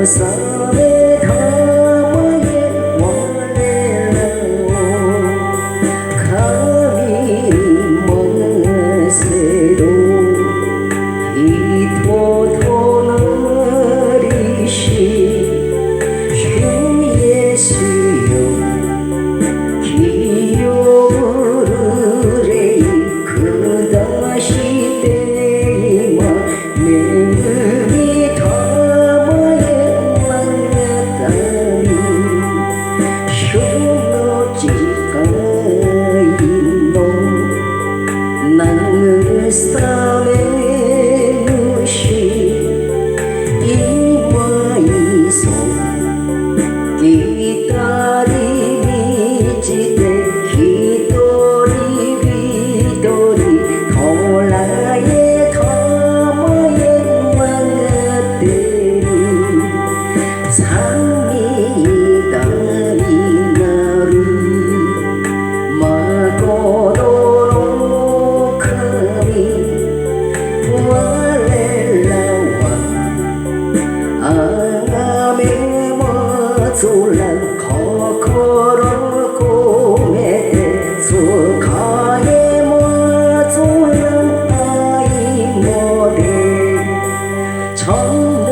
Osare 졸란 거거로 꿈에 대수 가에 모 졸란 아이 모래 정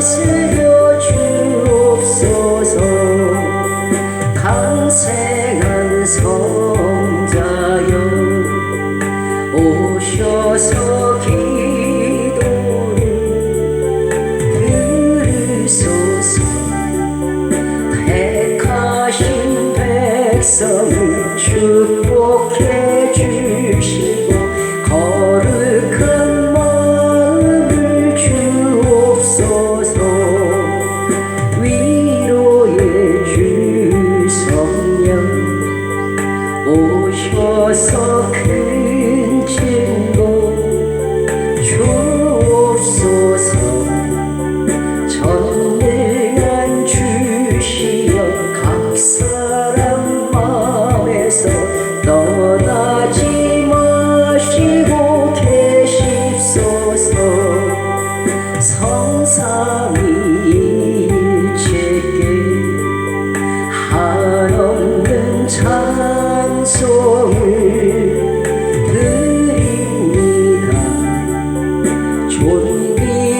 是 오셔서 큰 진공 주옵소서. 전능한 주시여 각 사람 마음에서 떠나지 마시고 계십소서. 성삼이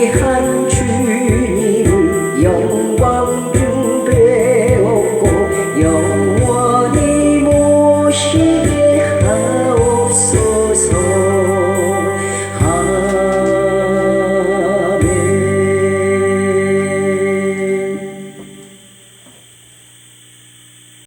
dejar